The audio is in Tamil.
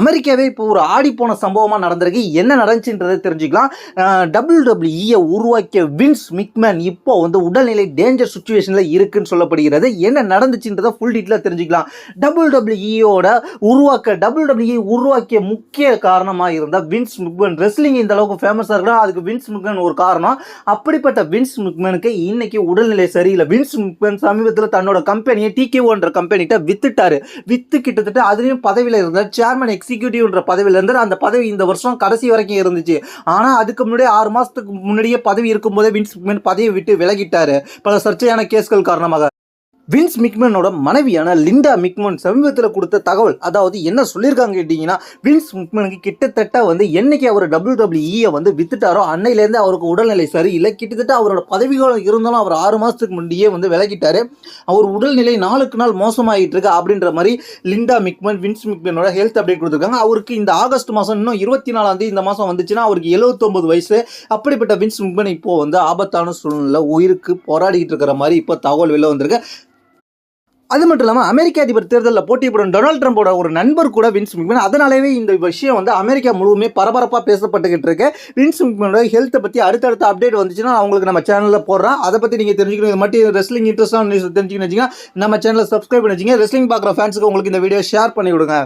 அமெரிக்காவே இப்போ ஒரு ஆடி போன சம்பவமாக நடந்திருக்கு. என்ன நடந்துச்சுன்றதை தெரிஞ்சுக்கலாம். டபிள்யூ டபிள்யூஇயை உருவாக்கிய வின்ஸ் மிக்மேன் இப்போ வந்து உடல்நிலை டேஞ்சர் சுச்சுவேஷனில் இருக்குன்னு சொல்லப்படுகிறது. என்ன நடந்துச்சுன்றதை ஃபுல் டீட்டெயிலாக தெரிஞ்சுக்கலாம். டபிள்யூ டபிள்யூஇயோட உருவாக்க டபிள்யூ டபிள்யூஇ உருவாக்கிய முக்கிய காரணமாக இருந்தால் வின்ஸ் மிக்மேன். ரெஸ்லிங் இந்த அளவுக்கு ஃபேமஸாக இருக்கலாம் அதுக்கு வின்ஸ் மிக்மேன் ஒரு காரணம். அப்படிப்பட்ட வின்ஸ் மிக்மேனுக்கு இன்னைக்கு உடல்நிலை சரியில்லை. வின்ஸ் மிக்மேன் சமீபத்தில் தன்னோட கம்பெனியை டிகேஓன்ற கம்பெனிகிட்ட வித்துட்டாரு. வித்து கிட்டத்தட்ட அதுலேயும் பதவியில் இருந்தார் சேர்மன் எக்ஸிக்யூட்டிவ்ன்ற பதவியில் இருந்தார் அந்த பதவி இந்த வருஷம் கடைசி வரைக்கும் இருந்துச்சு. ஆனால் அதுக்கு முன்னாடி ஆறு மாதத்துக்கு முன்னாடியே பதவி இருக்கும்போதே வின்ஸ் பதவியை விட்டு விலகிட்டார். பல சர்ச்சையான கேஸ்கள் காரணமாக. வின்ஸ் மிக்மனோட மனைவியான லிண்டா மிக்மன் சமீபத்தில் கொடுத்த தகவல் அதாவது என்ன சொல்லியிருக்காங்க கேட்டிங்கன்னா வின்ஸ் மிக்மனுக்கு கிட்டத்தட்ட வந்து என்னைக்கு அவர் டபிள்யூ டபிள்யூஇயை வந்து வித்துட்டாரோ அன்னையிலேருந்து அவருக்கு உடல்நிலை சரியில்லை. கிட்டத்தட்ட அவரோட பதவிகளும் இருந்தாலும் அவர் ஆறு மாதத்துக்கு முன்னாடியே வந்து விலகிட்டாரு. அவர் உடல்நிலை நாளுக்கு நாள் மோசமாகிட்டு இருக்கு அப்படின்ற மாதிரி லிண்டா மிக்மன் வின்ஸ் மிக்மனோட ஹெல்த் அப்டேட் கொடுத்துருக்காங்க. அவருக்கு இந்த ஆகஸ்ட் மாதம் இன்னும் இருபத்தி நாலாம் தேதி இந்த மாதம் வந்துச்சுன்னா அவருக்கு 79 வயசு. அப்படிப்பட்ட வின்ஸ் மிக்மன் இப்போ வந்து ஆபத்தான சூழ்நிலை உயிருக்கு போராடிக்கிட்டு இருக்கிற மாதிரி இப்போ தகவல் வெளில வந்திருக்கு. அது மட்டும் இல்லாமல் அமெரிக்க அதிபர் தேர்தலில் போட்டி போடும் டொனால்ட் ட்ரம்போட ஒரு நண்பர் கூட வின்ஸ் மிக்மேன் அதனாலேயே இந்த விஷயம் வந்து அமெரிக்கா முழுவதுமே பரபரப்பாக பேசப்பட்டுக்கிட்டு இருக்கு. வின்ஸ் மிக்மேனோட ஹெல்த்தை பற்றி அடுத்தடுத்த அப்டேட் வந்துச்சுன்னா அவங்களுக்கு நம்ம சேனலில் போடுறோம் அதை பற்றி நீங்கள் தெரிஞ்சுக்கணும். இது மட்டும் ரெஸ்லிங் இன்ட்ரெஸ்டான நியூஸ் தெரிஞ்சுக்கணும் வச்சுங்க நம்ம சேனலை சப்ஸ்கிரைப் பண்ணி வச்சுங்க ரெஸ்லிங் பார்க்குற ஃபேன்ஸுக்கு உங்களுக்கு இந்த வீடியோ ஷேர் பண்ணி விடுங்க